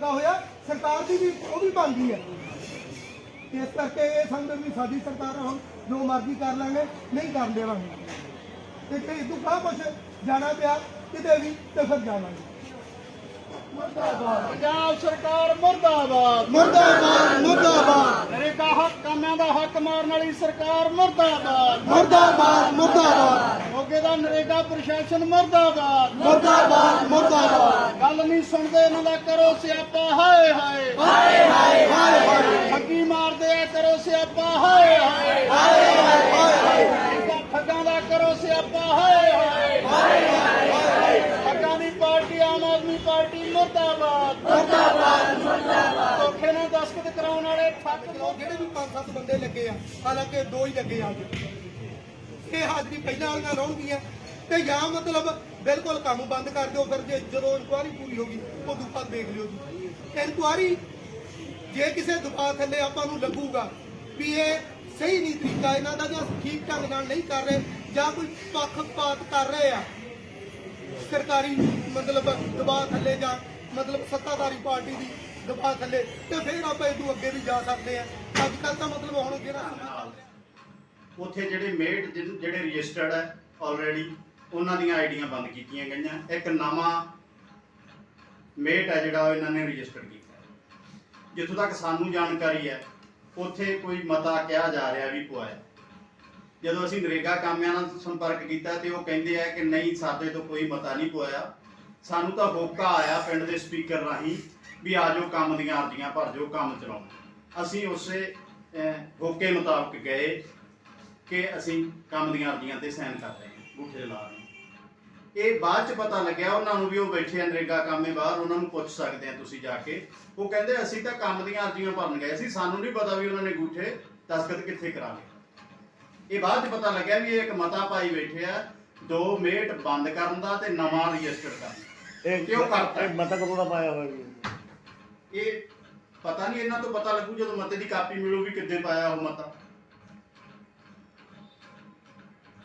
ਦਾ ਹੋਇਆ ਸਰਕਾਰ ਦੀ ਵੀ ਉਹ ਵੀ ਬਣਦੀ ਹੈ। ਇਸ ਕਰਕੇ ਇਹ ਸਮਝੋ ਵੀ ਸਾਡੀ ਸਰਕਾਰ ਆ, ਹੁਣ ਜੋ ਮਰਜ਼ੀ ਕਰ ਲਾਂਗੇ ਨਹੀਂ ਕਰਨ ਦੇਵਾਂਗੇ। ਤੇ ਜੇ ਇਦੋਂ ਕੁਛ ਜਾਣਾ ਪਿਆ ਕਿਤੇ ਵੀ ਤੇ ਫਿਰ ਜਾਵਾਂਗੇ। ਪੰਜਾਬ ਸਰਕਾਰ ਮੁਰਦਾਬਾਦ। ਮੁਰਦਾਬਾਦ ਮੁਰਦਾਬਾਦ। ਨਰੇਗਾ ਹੱਕ ਕਾਮਿਆਂ ਦਾ ਹੱਕ ਮਾਰਨ ਵਾਲੀ ਸਰਕਾਰ ਮੁਰਦਾਬਾਦ। ਮੁਰਦਾਬਾਦ ਮੁਰਦਾਬਾਦ। ਮੋਗੇ ਦਾ ਨਰੇਗਾ ਪ੍ਰਸ਼ਾਸਨ ਮੁਰਦਾਬਾਦ। ਮੁਰਦਾਬਾਦ ਮੁਰਦਾਬਾਦ। ਗੱਲ ਨਹੀਂ ਸੁਣਦੇ ਇਹਨਾਂ ਦਾ ਕਰੋ ਸਿਆਪਾ ਹਾਏ ਹਾਏ। ਹਾਏ ਹਾਏ ਹਾਏ ਹਾਏ। ਠੱਗੀ ਮਾਰਦੇ ਆ ਕਰੋ ਸਿਆਪਾ ਹਾਏ ਹਾਏ ਹਾਏ ਹਾਏ ਠੱਗਾਂ- ਠੱਗਾਂ ਦਾ ਕਰੋ ਸਿਆਪਾ ਹਾਏ ਹਾਏ ਠੱਗਾਂ ਦੀ ਪਾਰਟੀ ਆਮ ਆਦਮੀ ਪਾਰਟੀ ਮੁਰਦਾਬਾਦ ਮੁਰਦਾਬਾਦ ਮੁਰਦਾਬਾਦ ਧੋਖੇ ਨਾਲ ਦਸਤਖਤ ਕਰਾਉਣ ਵਾਲੇ ਠੱਗ ਲੋਕ ਜਿਹੜੇ ਵੀ ਪੰਜ ਸੱਤ ਬੰਦੇ ਲੱਗੇ ਆ, ਹਾਲਾਂਕਿ ਦੋ ਹੀ ਲੱਗੇ ਆ ਅੱਜ। ਇਹ ਹਾਜ਼ਰੀ ਪਹਿਲਾਂ ਵਾਲੀਆਂ ਰਹੂਗੀਆਂ ਤੇ ਜਾਂ ਮਤਲਬ ਬਿਲਕੁਲ ਕੰਮ ਬੰਦ ਕਰ ਦਿਓ ਫਿਰ ਜੇ ਜਦੋਂ ਇਨਕੁਆਰੀ ਪੂਰੀ ਹੋ ਗਈ ਉਦੋਂ ਬਾਅਦ ਦੇਖ ਲਿਓ ਜੀ। ਇਨਕੁਆਰੀ ਜੇ ਕਿਸੇ ਦਬਾਅ ਥੱਲੇ ਆਪਾਂ ਨੂੰ ਲੱਗੂਗਾ ਵੀ ਇਹ ਸਹੀ ਨਹੀਂ ਤਰੀਕਾ ਇਹਨਾਂ ਦਾ ਜਾਂ ਠੀਕ ਢੰਗ ਨਾਲ ਨਹੀਂ ਕਰ ਰਹੇ ਜਾਂ ਕੋਈ ਪੱਖਪਾਤ ਕਰ ਰਹੇ ਆ, ਸਰਕਾਰੀ ਮਤਲਬ ਦਬਾਅ ਥੱਲੇ ਜਾਂ ਮਤਲਬ ਸੱਤਾਧਾਰੀ ਪਾਰਟੀ ਦੀ ਦਬਾਅ ਥੱਲੇ ਤੇ ਫਿਰ ਆਪਾਂ ਇਦੋਂ ਅੱਗੇ ਵੀ ਜਾ ਸਕਦੇ ਆ ਅੱਜ ਕੱਲ ਤਾਂ ਮਤਲਬ ਹੁਣ ਜਿਹੜਾ ਉੱਥੇ ਜਿਹੜੇ ਮੇਟ ਜਿਹੜੇ ਰਜਿਸਟਰਡ ਹੈ ਆਲਰੇਡੀ ਉਹਨਾਂ ਦੀਆਂ ਆਈਡੀਆਂ ਬੰਦ ਕੀਤੀਆਂ ਗਈਆਂ। ਇੱਕ ਨਵਾਂ ਮੇਟ ਹੈ ਜਿਹੜਾ ਇਹਨਾਂ ਨੇ ਰਜਿਸਟਰ ਕੀਤਾ। ਜਿੱਥੋਂ ਤੱਕ ਸਾਨੂੰ ਜਾਣਕਾਰੀ ਹੈ, ਉੱਥੇ ਕੋਈ ਮਤਾ ਕਿਹਾ ਜਾ ਰਿਹਾ ਵੀ ਪਵਾਇਆ ਜਦੋਂ ਅਸੀਂ ਨਰੇਗਾ ਕਾਮਿਆਂ ਨਾਲ ਸੰਪਰਕ ਕੀਤਾ ਤੇ ਉਹ ਕਹਿੰਦੇ ਆ ਕਿ ਨਹੀਂ, ਸਾਡੇ ਤੋਂ ਕੋਈ ਮਤਾ ਨਹੀਂ ਪਵਾਇਆ ਸਾਨੂੰ ਤਾਂ ਹੋਕਾ ਆਇਆ ਪਿੰਡ ਦੇ ਸਪੀਕਰ ਰਾਹੀਂ ਵੀ ਆ ਜਾਓ ਕੰਮ ਦੀਆਂ ਅਰਜ਼ੀਆਂ ਭਰ ਜਾਓ, ਕੰਮ ਚਲਾਓ। ਅਸੀਂ ਉਸੇ ਹੋਕੇ ਮੁਤਾਬਕ ਗਏ ਕਿ ਅਸੀਂ ਕੰਮ ਦੀਆਂ ਅਰਜ਼ੀਆਂ ਤੇ ਸਾਈਨ ਕਰ ਰਹੇ ਹਾਂ ਗੁੱਠੇ ਲਾ ਰਹੇ ਇਹ ਬਾਅਦ ਚ ਪਤਾ ਲੱਗਿਆ, ਉਹਨਾਂ ਨੂੰ ਵੀ ਉਹ ਬੈਠੇ ਆ, ਨਰੇਗਾ ਕਾਮੇ ਬਾਹਰ, ਉਹਨਾਂ ਨੂੰ ਪੁੱਛ ਸਕਦੇ ਆ ਤੁਸੀਂ ਜਾ ਕੇ। ਉਹ ਕਹਿੰਦੇ, ਅਸੀਂ ਤਾਂ ਕੰਮ ਦੀਆਂ ਅਰਜ਼ੀਆਂ ਭਰਨ ਗਏ ਸੀ, ਸਾਨੂੰ ਨਹੀਂ ਪਤਾ ਵੀ ਉਹਨਾਂ ਨੇ ਗੂਠੇ ਦਸਤਖਤ ਕਿੱਥੇ ਕਰਾ ਲਏ। ਇਹ ਬਾਅਦ ਚ ਪਤਾ ਲੱਗਿਆ ਵੀ ਇਹ ਇੱਕ ਮਤਾ ਪਾਈ ਬੈਠੇ ਆ, ਦੋ ਮੇਟ ਬੰਦ ਕਰਨ ਦਾ ਤੇ ਨਵਾਂ ਰਜਿਸਟਰ ਕਰਨ ਦਾ। ਇਹ ਉਹ ਕਰਤਾ। ਇਹ ਮਤਾ ਕਦੋਂ ਦਾ ਪਾਇਆ ਹੋਇਆ ਜੀ ਇਹ ਪਤਾ ਨਹੀਂ ਇਹਨਾਂ ਤੋਂ ਪਤਾ ਲੱਗੂ ਜਦੋਂ ਮਤੇ ਦੀ ਕਾਪੀ ਮਿਲੂ ਵੀ ਕਿੱਦੇ ਪਾਇਆ ਉਹ ਮਤਾ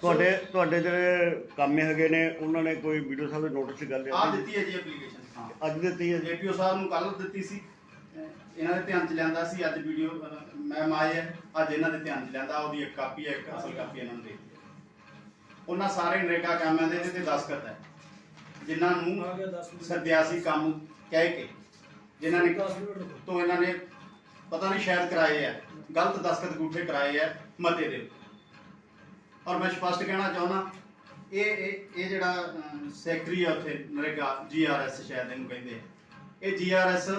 ਤੁਹਾਡੇ ਤੁਹਾਡੇ ਜਿਹੜੇ ਕਾਮੇ ਹੈਗੇ ਨੇ ਉਹਨਾਂ ਨੇ ਕੋਈ ਵੀਡੀਓ ਸਾਹਿਬ ਦੇ ਨੋਟਿਸ ਦੀ ਗੱਲ ਆ? ਦਿੱਤੀ ਹੈ ਜੀ ਐਪਲੀਕੇਸ਼ਨ ਹਾਂ ਅੱਜ ਦਿੱਤੀ ਹੈ ਜੀ ਜੇਪੀਓ ਸਾਹਿਬ ਨੂੰ ਕੱਲ ਦਿੱਤੀ ਸੀ ਇਹਨਾਂ ਦੇ ਧਿਆਨ ਚ ਲਿਆਂਦਾ ਸੀ ਅੱਜ ਵੀਡੀਓ ਮੈਮ ਆਏ ਅੱਜ ਇਹਨਾਂ ਦੇ ਧਿਆਨ ਚ ਲਿਆਂਦਾ ਉਹਦੀ ਇੱਕ ਕਾਪੀ ਹੈ ਇੱਕ ਅਸਲ ਕਾਪੀ ਇਹਨਾਂ ਨੂੰ ਦੇ। ਉਹਨਾਂ ਸਾਰੇ ਨਰੇਗਾ ਕਾਮਾਂ ਦੇ ਤੇ ਦਸਖਤ ਹੈ ਜਿਨ੍ਹਾਂ ਨੂੰ ਸੱਦਿਆ ਸੀ ਕੰਮ ਕਹਿ ਕੇ ਜਿਨ੍ਹਾਂ ਨੇ ਤੋਂ ਇਹਨਾਂ ਨੇ ਪਤਾ ਨਹੀਂ ਸ਼ਾਇਦ ਕਰਾਏ ਆ ਗਲਤ ਦਸਖਤ ਗੂਠੇ ਕਰਾਏ ਆ ਮਤੇ ਦੇ। ਔਰ ਮੈਂ ਸਪਸ਼ਟ ਕਹਿਣਾ ਚਾਹੁੰਦਾ ਇਹ ਇਹ ਇਹ ਜਿਹੜਾ ਸੈਕਟਰੀ ਆ ਉੱਥੇ ਨਰੇਗਾ ਜੀਆਰਐਸ ਸ਼ਾਇਦ ਇਹਨੂੰ ਕਹਿੰਦੇ ਇਹ ਜੀਆਰਐਸ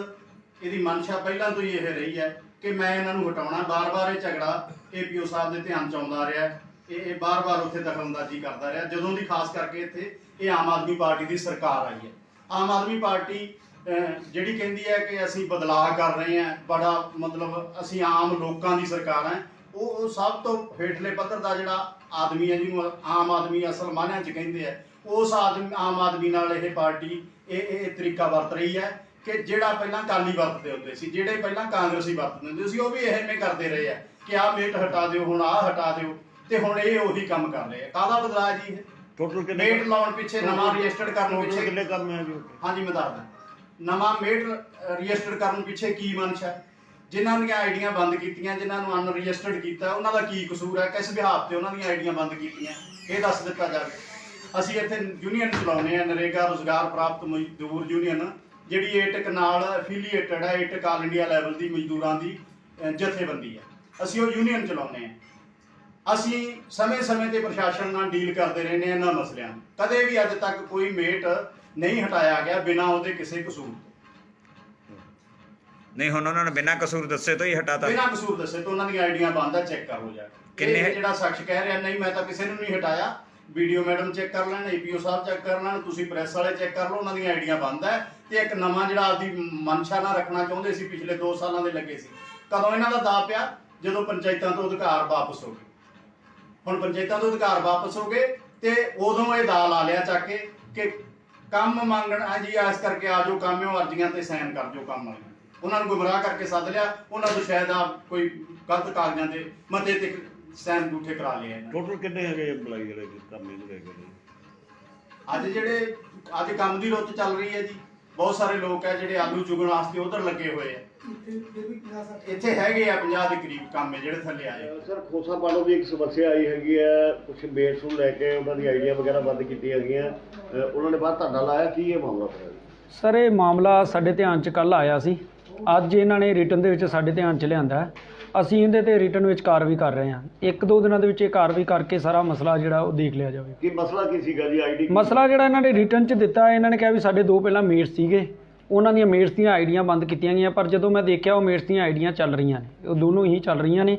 ਇਹਦੀ ਮਨਸ਼ਾ ਪਹਿਲਾਂ ਤੋਂ ਹੀ ਇਹ ਰਹੀ ਹੈ ਕਿ ਮੈਂ ਇਹਨਾਂ ਨੂੰ ਹਟਾਉਣਾ ਬਾਰ-ਬਾਰ ਇਹ ਝਗੜਾ ਏਪੀਓ ਸਾਹਿਬ ਦੇ ਧਿਆਨ ਚ ਆਉਂਦਾ ਰਿਹਾ। ਇਹ ਇਹ ਬਾਰ-ਬਾਰ ਉੱਥੇ ਦਖਲਅੰਦਾਜ਼ੀ ਕਰਦਾ ਰਿਹਾ। ਜਦੋਂ ਦੀ ਖਾਸ ਕਰਕੇ ਇੱਥੇ ਇਹ ਆਮ ਆਦਮੀ ਪਾਰਟੀ ਦੀ ਸਰਕਾਰ ਆਈ ਹੈ। ਆਮ ਆਦਮੀ ਪਾਰਟੀ ਜਿਹੜੀ ਕਹਿੰਦੀ ਹੈ ਕਿ ਅਸੀਂ ਬਦਲਾਅ ਕਰ ਰਹੇ ਹਾਂ, ਬੜਾ ਮਤਲਬ ਅਸੀਂ ਆਮ ਲੋਕਾਂ ਦੀ ਸਰਕਾਰ ਹੈ, ਉਹ ਉਹ ਸਭ ਤੋਂ ਹੇਠਲੇ ਪੱਧਰ ਦਾ ਜਿਹੜਾ ਆਦਮੀ ਹੈ, ਜਿਹਨੂੰ ਆਮ ਆਦਮੀ ਅਸਲ ਮਾਨਿਆਂ ਚ ਕਹਿੰਦੇ ਆ, ਉਸ ਆਦਮੀ, ਆਮ ਆਦਮੀ ਨਾਲ ਇਹ ਪਾਰਟੀ, ਇਹ ਇਹ ਤਰੀਕਾ ਵਰਤ ਰਹੀ ਹੈ ਕਿ ਜਿਹੜਾ ਪਹਿਲਾਂ ਕਾਲੀ ਵਰਤਦੇ ਹੁੰਦੇ ਸੀ, ਜਿਹੜੇ ਪਹਿਲਾਂ ਕਾਂਗਰਸੀ ਵਰਤਦੇ ਹੁੰਦੇ ਸੀ, ਉਹ ਵੀ ਇਹਨੇ ਕਰਦੇ ਰਹੇ ਆ ਕਿ ਆਹ ਮੇਟ ਹਟਾ ਦਿਓ, ਹੁਣ ਆਹ ਹਟਾ ਦਿਓ। ਤੇ ਹੁਣ ਇਹ ਉਹੀ ਕੰਮ ਕਰ ਰਹੇ ਆ। ਕਾਹਦਾ ਬਦਲਾਅ ਜੀ ਇਹ? ਟੋਟਲ ਕਿੰਨੇ ਮੇਟ ਲਾਉਣ ਪਿੱਛੇ ਨਵਾਂ ਰਜਿਸਟਰਡ ਕਰਨ ਪਿੱਛੇ ਕਿੰਨੇ ਕੰਮ ਹੈ ਜੀ ਉੱਥੇ? ਹਾਂਜੀ ਮੈਂ ਦੱਸਦਾ। ਨਵਾਂ ਮੇਟ ਰਜਿਸਟਰ ਕਰਨ ਪਿੱਛੇ ਕੀ ਮਨਸ਼ਾ ਹੈ? ਜਿਨ੍ਹਾਂ ਦੀਆਂ ਆਈਡੀਆਂ ਬੰਦ ਕੀਤੀਆਂ ਜਿਨ੍ਹਾਂ ਨੂੰ ਅਨਰਜਿਸਟਰਡ ਕੀਤਾ ਉਹਨਾਂ ਦਾ ਕੀ ਕਸੂਰ ਹੈ? ਕਿਸ ਵਿਹਾਰ ਤੇ ਉਹਨਾਂ ਦੀਆਂ ਆਈਡੀਆਂ ਬੰਦ ਕੀਤੀਆਂ? ਇਹ ਦੱਸ ਦਿੱਤਾ ਜਾਵੇ। ਅਸੀਂ ਇੱਥੇ ਯੂਨੀਅਨ ਚਲਾਉਂਦੇ ਆ ਨਰੇਗਾ ਰੋਜ਼ਗਾਰ ਪ੍ਰਾਪਤ ਮਜ਼ਦੂਰ ਯੂਨੀਅਨ ਜਿਹੜੀ ਏਟਕ ਨਾਲ ਐਫੀਲੀਏਟਡ ਹੈ ਏਟਕ ਆਲ ਇੰਡੀਆ ਲੈਵਲ ਦੀ ਮਜ਼ਦੂਰਾਂ ਦੀ ਅਹ, ਜਥੇਬੰਦੀ ਹੈ। ਅਸੀਂ ਉਹ ਯੂਨੀਅਨ ਚਲਾਉਂਦੇ ਆ ਅਸੀਂ ਸਮੇਂ-ਸਮੇਂ ਤੇ ਪ੍ਰਸ਼ਾਸਨ ਨਾਲ ਡੀਲ ਕਰਦੇ ਰਹਿੰਦੇ ਹਾਂ ਇਹਨਾਂ ਮਸਲਿਆਂ ਨੂੰ। ਕਦੇ ਵੀ ਅੱਜ ਤੱਕ ਕੋਈ ਮੇਟ ਨਹੀਂ ਹਟਾਇਆ ਗਿਆ ਬਿਨਾਂ ਉਹਦੇ ਕਿਸੇ ਕਸੂਰ ਤੋਂ। ਨਹੀਂ ਹੁਣ ਉਹਨਾਂ ਨੇ ਬਿਨਾਂ ਕਸੂਰ ਦੱਸੇ ਤੋਂ ਹੀ ਹਟਾਤਾ। ਬਿਨਾਂ ਕਸੂਰ ਦੱਸੇ ਤੋਂ ਉਹਨਾਂ ਦੀਆਂ ਆਈਡੀਆਂ ਬੰਦ ਆ ਚੈੱਕ ਕਰੋ ਜਾ ਕੇ। ਕਿੰਨੇ- ਜਿਹੜਾ ਸ਼ਖਸ ਕਹਿ ਰਿਹਾ ਨਹੀਂ ਮੈਂ ਤਾਂ ਕਿਸੇ ਨੂੰ ਨਹੀਂ ਹਟਾਇਆ। ਵੀਡੀਓ ਮੈਡਮ ਚੈੱਕ ਕਰ ਲੈਣ ਏਪੀਓ ਸਾਹਿਬ ਚੈੱਕ ਕਰ ਲੈਣ ਤੁਸੀਂ ਪ੍ਰੈਸ ਵਾਲੇ ਚੈੱਕ ਕਰ ਲਓ ਉਹਨਾਂ ਦੀਆਂ ਆਈਡੀਆਂ ਬੰਦ ਹੈ। ਤੇ ਇੱਕ ਨਵਾਂ ਜਿਹੜਾ ਆਪਦੀ ਮਨਸ਼ਾ ਨਾਲ ਰੱਖਣਾ ਚਾਹੁੰਦੇ ਸੀ ਪਿਛਲੇ 2 ਸਾਲਾਂ ਦੇ ਲੱਗੇ ਸੀ। ਕਦੋਂ ਇਹਨਾਂ ਦਾ ਦਾ ਪਿਆ? ਜਦੋਂ ਪੰਚਾਇਤਾਂ ਤੋਂ ਅਧਿਕਾਰ ਵਾਪਸ ਹੋ ਗਏ। ਹੁਣ ਪੰਚਾਇਤਾਂ ਤੋਂ ਅਧਿਕਾਰ ਵਾਪਸ ਹੋ ਗਏ ਤੇ ਉਦੋਂ ਇਹ ਦਾ ਲਾ ਲਿਆ ਚੱਕ ਕੇ ਕਿ ਕੰਮ ਮੰਗਣ ਆ ਜੀ ਇਸ ਕਰਕੇ ਆ ਜਾਓ ਕਾਮਿਓ ਅਰਜ਼ੀਆਂ ਤੇ ਸਾਈਨ ਕਰ ਦਿਓ ਕੰਮ ਵਾਲੀਆਂ ਉਹਨਾਂ ਨੂੰ ਗੁੰਮਰਾਹ ਕਰਕੇ ਸੱਦ ਲਿਆ ਉਹਨਾਂ ਤੋਂ ਸ਼ਾਇਦ ਆ ਕੋਈ ਗਲਤ ਕਾਗਜ਼ਾਂ ਤੇ ਮਤੇ ਤੇ ਸਾਈਨ ਝੂਠੇ ਕਰਾ ਲਏ ਇਹਨਾਂ ਨੇ। ਟੋਟਲ ਕਿੰਨੇ ਹੈਗੇ EMPLOYE ਜਿਹੜੇ ਕਾਮੇ ਨੂੰ ਹੈਗੇ ਨੇ? ਅੱਜ ਜਿਹੜੇ ਅੱਜ ਕੰਮ ਦੀ ਰੁੱਤ ਚੱਲ ਰਹੀ ਹੈ ਜੀ। ਬਹੁਤ ਸਾਰੇ ਲੋਕ ਹੈ ਜਿਹੜੇ ਆਲੂ ਚੁਗਣ ਵਾਸਤੇ ਉਧਰ ਲੱਗੇ ਹੋਏ ਆ। ਇੱਥੇ ਹੈਗੇ ਆ 50 ਦੇ ਕਰੀਬ ਕੰਮ ਹੈ ਜਿਹੜੇ ਥੱਲੇ ਆਏ। ਸਰ ਖੋਸਾ ਪਾਲੋ ਦੀ ਇੱਕ ਸਮੱਸਿਆ ਆਈ ਹੈਗੀ ਹੈ ਕੁਝ ਬੇਟਸ ਨੂੰ ਲੈ ਕੇ ਉਹਨਾਂ ਦੀ ਆਈਡੀਆ ਵਗੈਰਾ ਬੰਦ ਕੀਤੀਆਂ ਹੈਗੀਆਂ ਉਹਨਾਂ ਨੇ ਬਾਅਦ ਧਰਨਾ ਲਾਇਆ ਕੀ ਇਹ ਮਾਮਲਾ ਹੋਇਆ? ਸਰ ਇਹ ਮਾਮਲਾ ਸਾਡੇ ਧਿਆਨ 'ਚ ਕੱਲ ਆਇਆ ਸੀ। ਅੱਜ ਇਹਨਾਂ ਨੇ ਰਿਟਰਨ ਦੇ ਵਿੱਚ ਸਾਡੇ ਧਿਆਨ 'ਚ ਲਿਆਂਦਾ। ਅਸੀਂ ਇਹਦੇ ਤੇ ਰਿਟਰਨ ਵਿੱਚ ਕਾਰਵਾਈ ਕਰ ਰਹੇ ਹਾਂ। ਇੱਕ ਦੋ ਦਿਨਾਂ ਦੇ ਵਿੱਚ ਇਹ ਕਾਰਵਾਈ ਕਰਕੇ ਸਾਰਾ ਮਸਲਾ ਜਿਹੜਾ ਉਹ ਦੇਖ ਲਿਆ ਜਾਵੇ। ਕੀ ਮਸਲਾ ਕੀ ਸੀਗਾ ਜੀ? ਆਈਡੀ ਮਸਲਾ ਜਿਹੜਾ ਇਹਨਾਂ ਨੇ ਰਿਟਰਨ 'ਚ ਦਿੱਤਾ ਇਹਨਾਂ ਨੇ ਕਿਹਾ ਵੀ ਸਾਡੇ ਦੋ ਪਹਿਲਾਂ ਮੇਟਸ ਸੀਗੇ। ਉਹਨਾਂ ਦੀਆਂ ਮੇਟਸ ਦੀਆਂ ਆਈਡੀਆਂ ਬੰਦ ਕੀਤੀਆਂ ਗਈਆਂ ਪਰ ਜਦੋਂ ਮੈਂ ਦੇਖਿਆ ਉਹ ਮੇਟਸ ਦੀਆਂ ਆਈਡੀਆਂ ਚੱਲ ਰਹੀਆਂ ਨੇ। ਉਹ ਦੋਨੋਂ ਹੀ ਚੱਲ ਰਹੀਆਂ ਨੇ।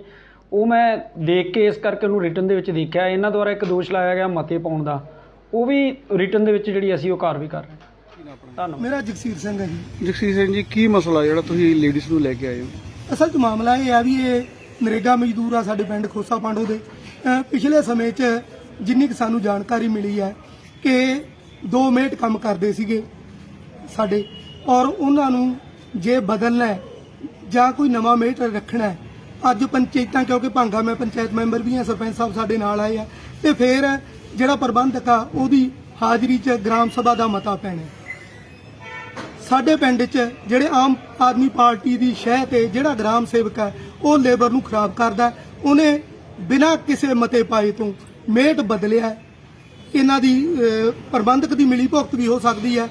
ਉਹ ਮੈਂ ਦੇਖ ਕੇ ਇਸ ਕਰਕੇ ਉਹਨੂੰ ਰਿਟਰਨ ਦੇ ਵਿੱਚ ਦੇਖਿਆ। ਇਹਨਾਂ ਦੁਆਰਾ ਇੱਕ ਦੋਸ਼ ਲਾਇਆ ਗਿਆ ਮਤੇ ਪਾਉਣ ਦਾ। ਉਹ ਵੀ ਰਿਟਰਨ ਦੇ ਵਿੱਚ ਜਿਹੜੀ ਅਸੀਂ ਉਹ ਕਾਰਵਾਈ ਕਰ ਰਹੇ ਹਾਂ। ਧੰਨਵਾਦ। ਮੇਰਾ ਜਗਸੀਰ ਸਿੰਘ ਹੈ ਜੀ। ਜਗਸੀਰ ਸਿੰਘ ਜੀ ਕੀ ਮਸਲਾ ਜਿਹੜਾ ਤੁਸੀਂ ਲੇਡੀਜ਼ ਨੂੰ ਲੈ ਕੇ ਆਏ ਹੋ? ਅਸਲ 'ਚ ਮਾਮਲਾ ਇਹ ਆ ਵੀ ਇਹ ਨਰੇਗਾ ਮਜ਼ਦੂਰ ਆ ਸਾਡੇ ਪਿੰਡ ਖੋਸਾ ਪਾਂਡੋ ਦੇ। ਪਿਛਲੇ ਸਮੇਂ 'ਚ ਜਿੰਨੀ ਕੁ ਸਾਨੂੰ ਜਾਣਕਾਰੀ ਮਿਲੀ ਹੈ ਕਿ ਦੋ ਮੇਟ ਕੰਮ ਕਰਦੇ ਸੀਗੇ ਸਾਡੇ ਔਰ ਉਹਨਾਂ ਨੂੰ ਜੇ ਬਦਲਣਾ ਜਾਂ ਕੋਈ ਨਵਾਂ ਮੇਟ ਰੱਖਣਾ ਅੱਜ ਪੰਚਾਇਤਾਂ, ਕਿਉਂਕਿ ਭਾਂਗਾ ਮੈਂ ਪੰਚਾਇਤ ਮੈਂਬਰ ਵੀ ਹਾਂ, ਸਰਪੰਚ ਸਾਹਿਬ ਸਾਡੇ ਨਾਲ ਆਏ ਆ, ਤੇ ਫਿਰ ਜਿਹੜਾ ਪ੍ਰਬੰਧਕ ਆ ਉਹਦੀ ਹਾਜ਼ਰੀ 'ਚ ਗ੍ਰਾਮ ਸਭਾ ਦਾ ਮਤਾ ਪੈਣਾ ਸਾਡੇ ਪਿੰਡ 'ਚ ਜਿਹੜੇ ਆਮ ਆਦਮੀ ਪਾਰਟੀ ਦੀ ਸ਼ਹਿ ਤੇ ਜਿਹੜਾ ਗ੍ਰਾਮ ਸੇਵਕ ਹੈ, ਉਹ ਲੇਬਰ ਨੂੰ ਖਰਾਬ ਕਰਦਾ ਉਹਨੇ ਬਿਨਾਂ ਕਿਸੇ ਮਤੇ ਪਾਏ ਤੋਂ ਮੇਟ ਬਦਲਿਆ ਇਹਨਾਂ ਦੀ ਪ੍ਰਬੰਧਕ ਦੀ ਮਿਲੀ ਭੁਗਤ ਵੀ ਹੋ ਸਕਦੀ ਹੈ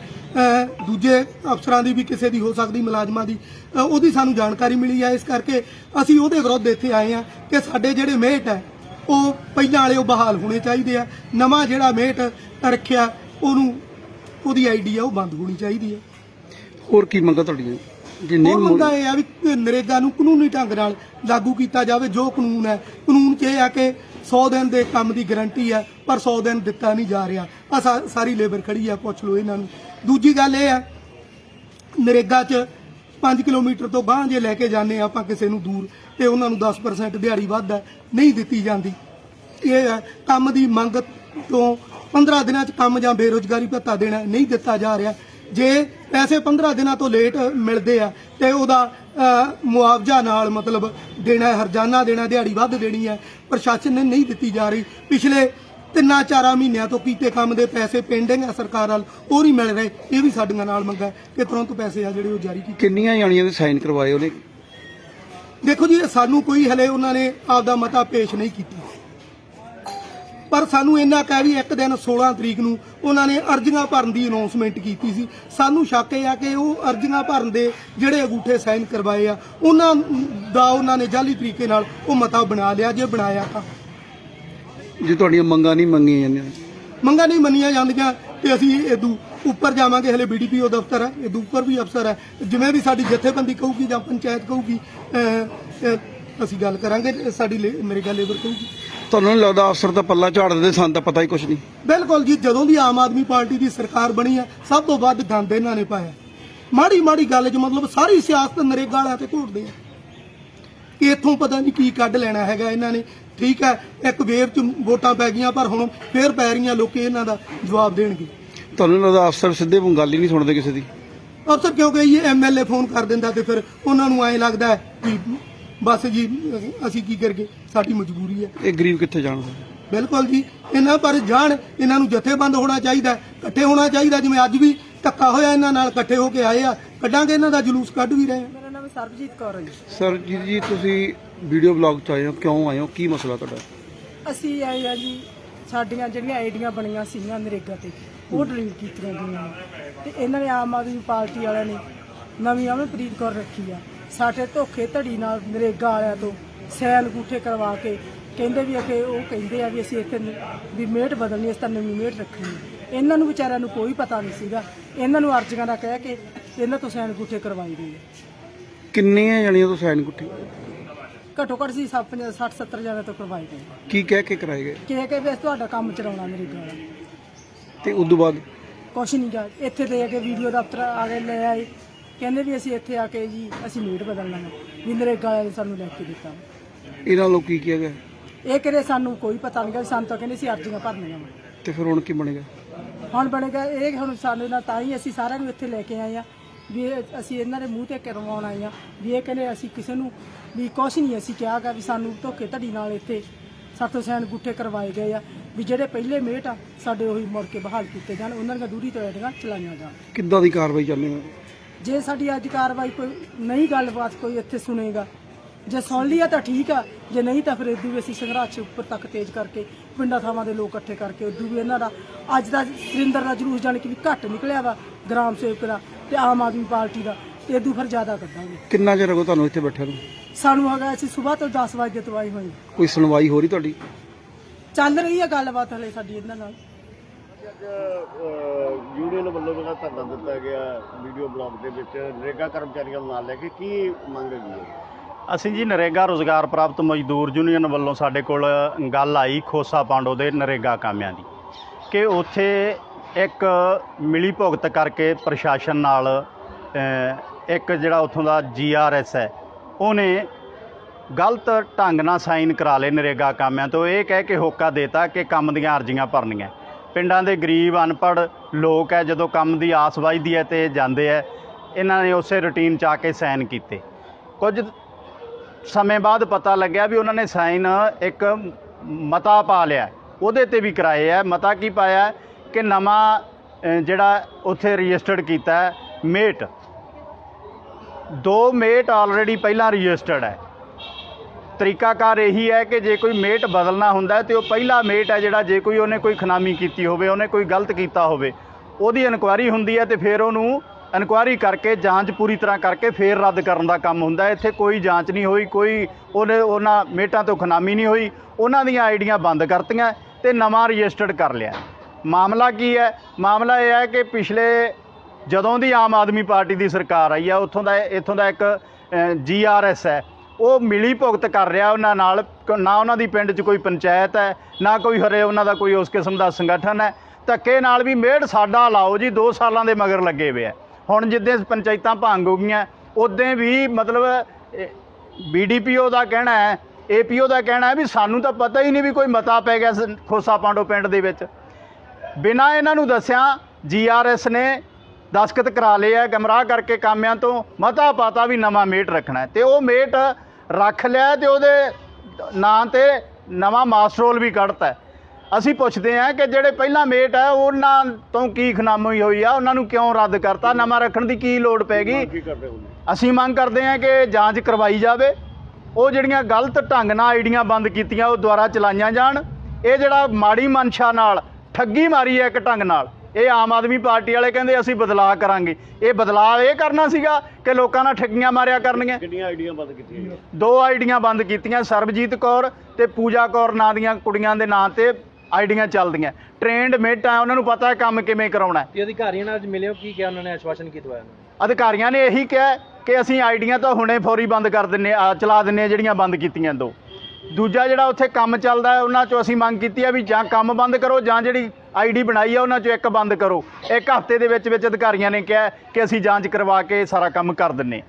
ਦੂਜੇ ਅਫਸਰਾਂ ਦੀ ਵੀ ਕਿਸੇ ਦੀ ਹੋ ਸਕਦੀ, ਮੁਲਾਜ਼ਮਾਂ ਦੀ। ਉਹਦੀ ਸਾਨੂੰ ਜਾਣਕਾਰੀ ਮਿਲੀ ਹੈ। ਇਸ ਕਰਕੇ ਅਸੀਂ ਉਹਦੇ ਵਿਰੁੱਧ ਇੱਥੇ ਆਏ ਹਾਂ ਕਿ ਸਾਡੇ ਜਿਹੜੇ ਮੇਟ ਹੈ, ਉਹ ਪਹਿਲਾਂ ਵਾਲੇ ਉਹ ਬਹਾਲ ਹੋਣੇ ਚਾਹੀਦੇ ਆ। ਨਵਾਂ ਜਿਹੜਾ ਮੇਟ ਰੱਖਿਆ, ਉਹਨੂੰ, ਉਹਦੀ ਆਈਡੀ ਆ, ਉਹ ਬੰਦ ਹੋਣੀ ਚਾਹੀਦੀ ਹੈ। ਹੋਰ ਕੀ ਮੰਗਾ ਤੁਹਾਡੀਆਂ? ਜੇ ਹੋਰ ਮੰਗਾ ਇਹ ਆ ਵੀ ਨਰੇਗਾ ਨੂੰ ਕਾਨੂੰਨੀ ਢੰਗ ਨਾਲ ਲਾਗੂ ਕੀਤਾ ਜਾਵੇ ਜੋ ਕਾਨੂੰਨ ਹੈ। ਕਾਨੂੰਨ 'ਚ ਇਹ ਆ ਕਿ 100 ਦਿਨ ਦੇ ਕੰਮ ਦੀ ਗਾਰੰਟੀ ਹੈ ਪਰ 100 ਦਿਨ ਦਿੱਤਾ ਨਹੀਂ ਜਾ ਰਿਹਾ। ਆ ਸਾਰੀ ਲੇਬਰ ਖੜੀ ਆ ਪੁੱਛ ਲਓ ਇਹਨਾਂ ਨੂੰ। ਦੂਜੀ ਗੱਲ ਇਹ ਹੈ ਨਰੇਗਾ 'ਚ 5 ਕਿਲੋਮੀਟਰ ਤੋਂ ਬਾਹਰ ਜੇ ਲੈ ਕੇ ਜਾਂਦੇ ਆਪਾਂ ਕਿਸੇ ਨੂੰ ਦੂਰ ਤੇ ਉਹਨਾਂ ਨੂੰ 10% ਦਿਹਾੜੀ ਵੱਧ ਹੈ ਨਹੀਂ ਦਿੱਤੀ ਜਾਂਦੀ। ਇਹ ਹੈ ਕੰਮ ਦੀ ਮੰਗ ਤੋਂ 15 ਦਿਨਾਂ 'ਚ ਕੰਮ ਜਾਂ ਬੇਰੋਜ਼ਗਾਰੀ ਭੱਤਾ ਦੇਣਾ ਨਹੀਂ ਦਿੱਤਾ ਜਾ ਰਿਹਾ। ਜੇ ਪੈਸੇ 15 ਦਿਨਾਂ ਤੋਂ ਲੇਟ ਮਿਲਦੇ ਆ ਤੇ ਉਹਦਾ ਮੁਆਵਜ਼ਾ ਨਾਲ ਮਤਲਬ ਦੇਣਾ ਹੈ, ਹਰਜਾਨਾ ਦੇਣਾ ਦਿਹਾੜੀ ਵੱਧ ਦੇਣੀ ਹੈ ਪ੍ਰਸ਼ਾਸਨ ਨੇ ਨਹੀਂ ਦਿੱਤੀ ਜਾ ਰਹੀ। ਪਿਛਲੇ ਤਿੰਨਾਂ ਚਾਰਾਂ ਮਹੀਨਿਆਂ ਤੋਂ ਕੀਤੇ ਕੰਮ ਦੇ ਪੈਸੇ ਪੈਂਡਿੰਗ ਆ ਸਰਕਾਰ ਵੱਲ ਉਹ ਨਹੀਂ ਮਿਲ ਰਹੇ। ਇਹ ਵੀ ਸਾਡੀਆਂ ਨਾਲ ਮੰਗਾ ਕਿ ਤੁਰੰਤ ਪੈਸੇ ਆ ਜਿਹੜੇ ਉਹ ਜਾਰੀ ਕੀਤੇ। ਕਿੰਨੀਆਂ ਜਾਣੀਆਂ ਦੇ ਸਾਈਨ ਕਰਵਾਏ ਉਹਨੇ? ਦੇਖੋ ਜੀ ਸਾਨੂੰ ਕੋਈ ਹਲੇ ਉਹਨਾਂ ਨੇ ਆਪਦਾ ਮਤਾ ਪੇਸ਼ ਨਹੀਂ ਕੀਤਾ। ਪਰ ਸਾਨੂੰ ਇੰਨਾ ਕਹਿ ਵੀ ਇੱਕ ਦਿਨ 16 ਤਰੀਕ ਨੂੰ ਉਹਨਾਂ ਨੇ ਅਰਜ਼ੀਆਂ ਭਰਨ ਦੀ ਅਨਾਉਂਸਮੈਂਟ ਕੀਤੀ ਸੀ। ਸਾਨੂੰ ਸ਼ੱਕ ਇਹ ਆ ਕਿ ਉਹ ਅਰਜ਼ੀਆਂ ਭਰਨ ਦੇ ਜਿਹੜੇ ਅੰਗੂਠੇ ਸਾਈਨ ਕਰਵਾਏ ਆ ਉਹਨਾਂ ਦਾ ਉਹਨਾਂ ਨੇ ਜਾਲੀ ਤਰੀਕੇ ਨਾਲ ਉਹ ਮਤਾ ਬਣਾ ਲਿਆ ਜੇ ਬਣਾਇਆ ਤਾਂ। ਜੇ ਤੁਹਾਡੀਆਂ ਮੰਗਾਂ ਨਹੀਂ ਮੰਗੀਆਂ ਜਾਂਦੀਆਂ? ਮੰਗਾਂ ਨਹੀਂ ਮੰਨੀਆਂ ਜਾਂਦੀਆਂ ਤੇ ਅਸੀਂ ਇਦੋਂ ਉੱਪਰ ਜਾਵਾਂਗੇ ਹਲੇ ਬੀਡੀਪੀਓ ਦਫ਼ਤਰ ਹੈ ਇਦੋਂ ਉੱਪਰ ਵੀ ਅਫਸਰ ਹੈ। ਜਿਵੇਂ ਵੀ ਸਾਡੀ ਜਥੇਬੰਦੀ ਕਹੂਗੀ ਜਾਂ ਪੰਚਾਇਤ ਕਹੂਗੀ ਅਸੀਂ ਗੱਲ ਕਰਾਂਗੇ ਸਾਡੀ ਮੇਰੇ ਗੱਲ ਲੇਬਰ ਕਹੂਗੀ। ਤੁਹਾਨੂੰ ਨਹੀਂ ਲੱਗਦਾ ਅਫਸਰ ਤਾਂ ਪੱਲਾ ਝਾੜਦੇ ਤੇ ਸਾਨੂੰ ਤਾਂ ਪਤਾ ਹੀ ਕੁਝ ਨਹੀਂ। ਬਿਲਕੁਲ ਜੀ ਜਦੋਂ ਦੀ ਆਮ ਆਦਮੀ ਪਾਰਟੀ ਦੀ ਸਰਕਾਰ ਬਣੀ ਹੈ ਸਭ ਤੋਂ ਵੱਧ ਗੰਦ ਇਹਨਾਂ ਨੇ ਪਾਇਆ ਮਾੜੀ ਮਾੜੀ ਗੱਲ 'ਚ ਮਤਲਬ ਸਾਰੀ ਸਿਆਸਤ ਨਰੇਗਾ ਵਾਲਿਆਂ ਤੇ ਘੋੜਦੇ ਆ। ਕਿ ਇੱਥੋਂ ਪਤਾ ਨਹੀਂ ਕੀ ਕੱਢ ਲੈਣਾ ਹੈਗਾ ਇਹਨਾਂ ਨੇ। ਠੀਕ ਹੈ ਇੱਕ ਵੇਵ 'ਚ ਵੋਟਾਂ ਪੈ ਗਈਆਂ ਪਰ ਹੁਣ ਫੇਰ ਪੈ ਰਹੀਆਂ ਲੋਕੀ ਇਹਨਾਂ ਦਾ ਜਵਾਬ ਦੇਣਗੇ। ਤੁਹਾਨੂੰ ਲੱਗਦਾ ਅਫਸਰ ਸਿੱਧੇ ਗੱਲ ਹੀ ਨਹੀਂ ਸੁਣਦੇ ਕਿਸੇ ਦੀ? ਅਫਸਰ ਕਿਉਂਕਿ ਇਹ ਐਮਐਲਏ ਫੋਨ ਕਰ ਦਿੰਦਾ ਤੇ ਫਿਰ ਉਹਨਾਂ ਨੂੰ ਐਂ ਲੱਗਦਾ ਵੀ ਬਸ ਜੀ ਅਸੀਂ ਕੀ ਕਰਗੇ ਸਾਡੀ ਮਜਬੂਰੀ ਹੈ। ਇਹ ਗਰੀਬ ਕਿੱਥੇ ਜਾਣਦਾ? ਬਿਲਕੁਲ ਜੀ ਇਹਨਾਂ ਪਰ ਜਾਣ ਇਹਨਾਂ ਨੂੰ ਜਥੇਬੰਦ ਹੋਣਾ ਚਾਹੀਦਾ ਹੈ, ਇਕੱਠੇ ਹੋਣਾ ਚਾਹੀਦਾ ਜਿਵੇਂ ਅੱਜ ਵੀ ਧੱਕਾ ਹੋਇਆ ਇਹਨਾਂ ਨਾਲ ਇਕੱਠੇ ਹੋ ਕੇ ਆਏ ਆ। ਕੱਢਾਂਗੇ ਇਹਨਾਂ ਦਾ ਜਲੂਸ ਕੱਢ ਵੀ ਰਹੇ ਮੇਰਾ ਨਾਮ ਸਰਬਜੀਤ ਕੌਰ ਹੈ ਜੀ। ਸਰ ਜੀ ਤੁਸੀਂ ਵੀਡੀਓ ਬਲੌਗ ਚ ਆਏ ਹੋ ਕਿਉਂ ਆਏ ਹੋ? ਕੀ ਮਸਲਾ ਤੁਹਾਡਾ? ਅਸੀਂ ਆਏ ਆ ਜੀ ਸਾਡੀਆਂ ਜਿਹੜੀਆਂ ਆਈਡੀਆਂ ਬਣੀਆਂ ਸੀਗੀਆਂ ਨਰੇਗਾ ਤੇ ਉਹ ਡਿਲੀਟ ਕੀਤੀਆਂ ਗਈਆਂ। ਤੇ ਇਹਨਾਂ ਨੇ ਆਮ ਆਦਮੀ ਪਾਰਟੀ ਵਾਲਿਆਂ ਨੇ ਨਵੀਂ ਅਮਨਪ੍ਰੀਤ ਕੌਰ ਰੱਖੀ ਆ। ਸਾਡੇ ਧੋਖੇ ਧੜੀ ਨਾਲ ਨਰੇਗਾ ਵਾਲਿਆਂ ਤੋਂ ਸੈਨ ਗੂਠੇ ਕਰਵਾ ਕੇ ਕਹਿੰਦੇ ਵੀ ਕਿ ਉਹ ਕਹਿੰਦੇ ਆ ਵੀ ਅਸੀਂ ਇੱਥੇ ਨ- ਵੀ ਮੇਟ ਬਦਲਣੀ ਇਸ ਤਾਂ ਨਵੀਂ ਮੇਟ ਰੱਖਣੀ ਹੈ। ਇਹਨਾਂ ਨੂੰ ਵਿਚਾਰਿਆਂ ਨੂੰ ਕੋਈ ਪਤਾ ਨਹੀਂ ਸੀਗਾ। ਇਹਨਾਂ ਨੂੰ ਅਰਜ਼ੀਆਂ ਦਾ ਕਹਿ ਕੇ ਇਹਨਾਂ ਤੋਂ ਸੈਨ ਗੂਠੇ ਕਰਵਾਈ ਗਏ ਆ। ਕਿੰਨੀਆਂ ਜਾਣੀਆਂ ਤੋਂ ਸਾਈਨ ਕੁੱਟੀ ਘੱਟੋ ਘੱਟ ਸੀ 60 70 ਜਣੇ ਤੋਂ ਕਰਵਾਈ ਗਏ ਕੀ ਕਹਿ ਕੇ ਕਰਾਏ ਗਏ? ਕਿ ਕਿ ਵੀ ਅਸੀਂ ਤੁਹਾਡਾ ਕੰਮ ਚਲਾਉਣਾ ਨਰੇਗਾ ਵਾਲਾ। ਤੇ ਤੋਂ ਬਾਅਦ? ਕੁਛ ਨਹੀਂ ਗਾ। ਇੱਥੇ ਦੇ ਕੇ ਵੀਡੀਓ ਦਫ਼ਤਰ ਆ ਕੇ ਲੈ ਆਏ। ਕਹਿੰਦੇ ਵੀ ਅਸੀਂ ਇੱਥੇ ਆ ਕੇ ਜੀ ਅਸੀਂ ਮੀਟ ਬਦਲਣਾ ਹੈ। ਵੀ ਨਰੇਗਾ ਵਾਲੇ ਨੇ ਸਾਨੂੰ ਲੈ ਕੇ ਦਿੱਤਾ। ਇਹਨਾਂ ਲੋਕ ਕੀ ਕਿਹਾ ਗਿਆ? ਇਹ ਕਰੇ ਸਾਨੂੰ ਕੋਈ ਪਤਾ ਨਹੀਂ ਗਾ ਸਾਨੂੰ ਤਾਂ ਕਹਿੰਦੇ ਸੀ ਅਰਜ਼ੀਆਂ ਭਰਨੀਆਂ ਵਾ ਤੇ ਫਿਰ ਹੁਣ ਕੀ ਬਣੇਗਾ? ਹੁਣ ਬਣੇਗਾ ਇਹ ਹੁਣ ਸਾਡੇ ਨਾਲ ਤਾਂ ਹੀ ਅਸੀਂ ਸਾਰਿਆਂ ਨੂੰ ਇੱਥੇ ਲੈ ਕੇ ਆਏ ਆ ਵੀ ਇਹ- ਅਸੀਂ ਇਹਨਾਂ ਦੇ ਮੂੰਹ ਤੇ ਕਰਵਾਉਣ ਆਏ ਆ ਵੀ ਇਹ ਕਹਿੰਦੇ ਅਸੀਂ ਕਿਸੇ ਨੂੰ ਵੀ ਕੁਛ ਨਹੀਂ ਅਸੀਂ ਕਿਹਾ ਗਾ ਵੀ ਸਾਨੂੰ ਧੋਖੇ ਧੜੀ ਨਾਲ ਇੱਥੇ ਸਾਤੋਂ ਸੈਨ ਗੁੱਠੇ ਕਰਵਾਏ ਗਏ ਆ ਵੀ ਜਿਹੜੇ ਪਹਿਲੇ ਮੇਟ ਆ ਸਾਡੇ ਉਹੀ ਮੁੜ ਕੇ ਬਹਾਲ ਕੀਤੇ ਜਾਣ ਉਹਨਾਂ ਦੀਆਂ ਦੂਰੀ ਤੋਂ ਆਈਡੀਆਂ ਚਲਾਈਆਂ ਜਾਣ। ਕਿੱਦਾਂ ਦੀ ਕਾਰਵਾਈ ਚੱਲਣੀ ਹੈ? ਜੇ ਸਾਡੀ ਅੱਜ ਕਾਰਵਾਈ ਕੋਈ ਨਹੀਂ ਗੱਲਬਾਤ ਕੋਈ ਇੱਥੇ ਸੁਣੇਗਾ ਜੇ ਸੁਣ ਲਿਆ ਤਾਂ ਠੀਕ ਆ ਜੇ ਨਹੀਂ ਤਾਂ ਫਿਰ ਇਦੋਂ ਵੀ ਅਸੀਂ ਸੰਘਰਸ਼ ਉੱਪਰ ਤੱਕ ਤੇਜ਼ ਕਰਕੇ ਪਿੰਡਾਂ ਥਾਵਾਂ ਦੇ ਲੋਕ ਇਕੱਠੇ ਕਰਕੇ ਉਦੋਂ ਵੀ ਇਹਨਾਂ ਦਾ ਅੱਜ ਦਾ ਸੁਰਿੰਦਰ ਦਾ ਜਲੂਸ ਜਾਣ ਕਿ ਵੀ ਘੱਟ ਨਿਕਲਿਆ ਵਾ ਗ੍ਰਾਮ ਸੇਵਕ ਦਾ ਤੇ ਆਮ ਆਦਮੀ ਪਾਰਟੀ ਦਾ ਤੇ ਇਦੋਂ ਫਿਰ ਜ਼ਿਆਦਾ ਕੱਢਾਂਗੇ। ਕਿੰਨਾ ਚਿਰ ਹੋ ਗਿਆ ਤੁਹਾਨੂੰ ਇੱਥੇ ਬੈਠੇ ਨੂੰ? ਸਾਨੂੰ ਹੈਗਾ ਅਸੀਂ ਸਵੇਰ ਤੋਂ 10 ਵਜੇ ਤੋਂ ਆਈ ਹੋਈ ਕੋਈ ਸੁਣਵਾਈ ਹੋ ਰਹੀ ਤੁਹਾਡੀ? ਚੱਲ ਰਹੀ ਹੈ ਗੱਲਬਾਤ ਹਲੇ ਸਾਡੀ ਇਹਨਾਂ ਨਾਲ। ਯੂਨੀਅਨ ਵੱਲੋਂ ਜਿਹੜਾ ਧਰਨਾ ਦਿੱਤਾ ਗਿਆ ਵੀਡੀਓ ਬਲੌਗ ਦੇ ਵਿੱਚ, ਨਰੇਗਾ ਕਰਮਚਾਰੀਆਂ ਨੂੰ ਨਾਲ ਲੈ ਕੇ ਕੀ ਮੰਗ ਹੈਗੀ ਹੈ? ਅਸੀਂ ਜੀ ਨਰੇਗਾ ਰੋਜ਼ਗਾਰ ਪ੍ਰਾਪਤ ਮਜ਼ਦੂਰ ਯੂਨੀਅਨ ਵੱਲੋਂ ਸਾਡੇ ਕੋਲ ਗੱਲ ਆਈ ਖੋਸਾ ਪਾਂਡੋ ਦੇ ਨਰੇਗਾ ਕਾਮਿਆਂ ਦੀ, ਕਿ ਉੱਥੇ ਇੱਕ ਮਿਲੀ ਭੁਗਤ ਕਰਕੇ ਪ੍ਰਸ਼ਾਸਨ ਨਾਲ ਇੱਕ ਜਿਹੜਾ ਉੱਥੋਂ ਦਾ ਜੀਆਰਐਸ ਹੈ, ਉਹਨੇ ਗਲਤ ਢੰਗ ਨਾਲ ਸਾਈਨ ਕਰਾ ਲਏ ਨਰੇਗਾ ਕਾਮਿਆਂ ਤੋਂ। ਇਹ ਕਹਿ ਕੇ ਹੋਕਾ ਦੇਤਾ ਕਿ ਕੰਮ ਦੀਆਂ ਅਰਜ਼ੀਆਂ ਭਰਨੀਆਂ। ਪਿੰਡਾਂ ਦੇ ਗਰੀਬ, ਅਨਪੜ੍ਹ ਲੋਕ ਹੈ, ਜਦੋਂ ਕੰਮ ਦੀ ਆਸ ਵੱਜਦੀ ਹੈ ਤੇ ਜਾਂਦੇ ਹੈ, ਇਹਨਾਂ ਨੇ ਉਸੇ ਰੁਟੀਨ ਚ ਆ ਕੇ ਸਾਈਨ ਕੀਤੇ। ਕੁਝ ਸਮੇਂ ਬਾਅਦ ਪਤਾ ਲੱਗਿਆ ਵੀ ਉਹਨਾਂ ਨੇ ਸਾਈਨ ਇੱਕ ਮਤਾ ਪਾ ਲਿਆ ਉਹਦੇ ਤੇ ਵੀ ਕਰਾਏ ਆ ਮਤਾ ਕੀ ਪਾਇਆ ਕਿ ਨਵਾਂ ਜਿਹੜਾ ਉੱਥੇ ਰਜਿਸਟਰਡ ਕੀਤਾ ਮੇਟ। ਦੋ ਮੇਟ ਆਲਰੇਡੀ ਪਹਿਲਾਂ ਰਜਿਸਟਰਡ ਹੈ। ਤਰੀਕਾਕਾਰ ਇਹੀ ਹੈ ਕਿ ਜੇ ਕੋਈ ਮੇਟ ਬਦਲਣਾ ਹੁੰਦਾ ਹੈ ਤੇ ਉਹ ਪਹਿਲਾ ਮੇਟ ਹੈ ਜਿਹੜਾ ਜੇ ਕੋਈ ਉਹਨੇ ਕੋਈ ਖਨਾਮੀ ਕੀਤੀ ਹੋਵੇ, ਉਹਨੇ ਕੋਈ ਗਲਤ ਕੀਤਾ ਹੋਵੇ, ਉਹਦੀ ਇਨਕੁਆਇਰੀ ਹੁੰਦੀ ਹੈ ਤੇ ਫਿਰ ਉਹਨੂੰ ਇਨਕੁਆਇਰੀ ਕਰਕੇ ਜਾਂਚ ਪੂਰੀ ਤਰ੍ਹਾਂ ਕਰਕੇ ਫਿਰ ਰੱਦ ਕਰਨ ਦਾ ਕੰਮ ਹੁੰਦਾ ਇੱਥੇ ਕੋਈ ਜਾਂਚ ਨਹੀਂ ਹੋਈ, ਕੋਈ ਉਹਨੇ ਉਹਨਾਂ ਮੇਟਾਂ ਤੋਂ ਖਨਾਮੀ ਨਹੀਂ ਹੋਈ, ਉਹਨਾਂ ਦੀਆਂ ਆਈਡੀਆਂ ਬੰਦ ਕਰਤੀਆਂ ਤੇ ਨਵਾਂ ਰਜਿਸਟਰਡ ਕਰ ਲਿਆ। ਮਾਮਲਾ ਕੀ ਹੈ? ਮਾਮਲਾ ਇਹ ਹੈ ਕਿ ਪਿਛਲੇ ਜਦੋਂ ਦੀ ਆਮ ਆਦਮੀ ਪਾਰਟੀ ਦੀ ਸਰਕਾਰ ਆਈ ਆ ਉੱਥੋਂ ਦਾ ਇੱਥੋਂ ਦਾ ਇੱਕ ਜੀਆਰਐਸ ਹੈ। ਉਹ ਮਿਲੀ ਭੁਗਤ ਕਰ ਰਿਹਾ ਉਹਨਾਂ ਨਾਲ, ਨਾ ਉਹਨਾਂ ਦੀ ਪਿੰਡ 'ਚ ਕੋਈ ਪੰਚਾਇਤ ਹੈ, ਨਾ ਕੋਈ ਹਰੇ ਉਹਨਾਂ ਦਾ ਕੋਈ ਉਸ ਕਿਸਮ ਦਾ ਸੰਗਠਨ ਹੈ। ਧੱਕੇ ਨਾਲ ਵੀ ਮੇੜ ਸਾਡਾ ਲਾਓ ਜੀ 2 ਸਾਲਾਂ ਦੇ ਮਗਰ ਲੱਗੇ ਹੋਏ ਆ। ਹੁਣ ਜਿੱਦਾਂ ਪੰਚਾਇਤਾਂ ਭੰਗ ਹੋ ਗਈਆਂ, ਉਦੋਂ ਵੀ ਮਤਲਬ ਬੀਡੀਪੀਓ ਦਾ ਕਹਿਣਾ ਹੈ ਏਪੀਓ ਦਾ ਕਹਿਣਾ ਹੈ ਵੀ ਸਾਨੂੰ ਤਾਂ ਪਤਾ ਹੀ ਨਹੀਂ ਵੀ ਕੋਈ ਮਤਾ ਪੈ ਗਿਆ ਸ- ਖੋਸਾ ਪਾਂਡੋ ਪਿੰਡ ਦੇ ਵਿੱਚ। ਬਿਨਾਂ ਇਹਨਾਂ ਨੂੰ ਦੱਸਿਆ ਜੀਆਰਐਸ ਨੇ ਦਸਖਤ ਕਰਾ ਲਏ ਆ, ਗਮਰਾਹ ਕਰਕੇ ਕਾਮਿਆਂ ਤੋਂ ਮਤਾ ਪਾਤਾ ਵੀ ਨਵਾਂ ਮੇਟ ਰੱਖਣਾ ਹੈ। ਤੇ ਉਹ ਮੇਟ ਰੱਖ ਲਿਆ ਤੇ ਉਹਦੇ ਨਾਂ ਤੇ ਨਵਾਂ ਮਾਸਟਰ ਰੋਲ ਵੀ ਕੱਢਤਾ। ਅਸੀਂ ਪੁੱਛਦੇ ਹਾਂ ਕਿ ਜਿਹੜੇ ਪਹਿਲਾਂ ਮੇਟ ਹੈ ਉਹਨਾਂ ਤੋਂ ਕੀ ਖਨਾਮੀ ਹੋਈ ਆ? ਉਹਨਾਂ ਨੂੰ ਕਿਉਂ ਰੱਦ ਕਰਤਾ? ਨਵਾਂ ਰੱਖਣ ਦੀ ਕੀ ਲੋੜ ਪੈ ਗਈ? ਅਸੀਂ ਮੰਗ ਕਰਦੇ ਹਾਂ ਕਿ ਜਾਂਚ ਕਰਵਾਈ ਜਾਵੇ। ਉਹ ਜਿਹੜੀਆਂ ਗਲਤ ਢੰਗ ਨਾਲ ਆਈਡੀਆਂ ਬੰਦ ਕੀਤੀਆਂ ਉਹ ਦੁਆਰਾ ਚਲਾਈਆਂ ਜਾਣ। ਇਹ ਜਿਹੜਾ ਮਾੜੀ ਮਨਸ਼ਾ ਨਾਲ ਠੱਗੀ ਮਾਰੀ ਹੈ ਇੱਕ ਢੰਗ ਨਾਲ ਇਹ ਆਮ ਆਦਮੀ ਪਾਰਟੀ ਵਾਲੇ ਕਹਿੰਦੇ ਅਸੀਂ ਬਦਲਾਅ ਕਰਾਂਗੇ। ਇਹ ਬਦਲਾਅ ਇਹ ਕਰਨਾ ਸੀਗਾ ਕਿ ਲੋਕਾਂ ਨਾਲ ਠੱਗੀਆਂ ਮਾਰਿਆ ਕਰਨਗੇ ਕਿੰਨੀਆਂ ਆਈਡੀਆਂ ਬੰਦ ਕੀਤੀਆਂ? ਦੋ ਆਈਡੀਆਂ ਬੰਦ ਕੀਤੀਆਂ ਸਰਬਜੀਤ ਕੌਰ ਤੇ ਪੂਜਾ ਕੌਰ ਨਾਂ ਦੀਆਂ ਕੁੜੀਆਂ ਦੇ ਨਾਂ ਤੇ ਆਈਡੀਆਂ ਚੱਲਦੀਆਂ। ਟ੍ਰੇਨਡ ਮੇਟ ਆ ਉਹਨਾਂ ਨੂੰ ਪਤਾ ਹੈ ਕੰਮ ਕਿਵੇਂ ਕਰਾਉਣਾ ਹੈ। ਤੇ ਅਧਿਕਾਰੀਆਂ ਨਾਲ ਅੱਜ ਮਿਲਿਓ ਕੀ ਕਿਹਾ ਉਹਨਾਂ ਨੇ ਆਸ਼ਵਾਸਨ ਕੀ ਦਵਾਇਆ ਅਧਿਕਾਰੀਆਂ ਨੇ ਇਹੀ ਕਿਹਾ ਕਿ ਅਸੀਂ ਆਈਡੀਆਂ ਤਾਂ ਹੁਣੇ ਫੌਰੀ ਬੰਦ ਕਰ ਦਿੰਨੇ ਆ ਚਲਾ ਦਿੰਨੇ ਆ ਜਿਹੜੀਆਂ ਬੰਦ ਕੀਤੀਆਂ ਦੋ। ਦੂਜਾ ਜਿਹੜਾ ਉੱਥੇ ਕੰਮ ਚੱਲਦਾ ਹੈ ਉਹਨਾਂ ਚੋਂ ਅਸੀਂ ਮੰਗ ਕੀਤੀ ਆ ਵੀ ਜਾਂ ਕੰਮ ਬੰਦ ਕਰੋ ਜਾਂ ਜਿਹੜੀ ਆਈਡੀ ਬਣਾਈ ਆ, ਉਹਨਾਂ ਚੋਂ ਇੱਕ ਬੰਦ ਕਰੋ। ਇੱਕ ਹਫ਼ਤੇ ਦੇ ਵਿੱਚ ਵਿੱਚ ਅਧਿਕਾਰੀਆਂ ਨੇ ਕਿਹਾ ਕਿ ਅਸੀਂ ਜਾਂਚ ਕਰਵਾ ਕੇ ਸਾਰਾ ਕੰਮ ਕਰ ਦਿੰਨੇ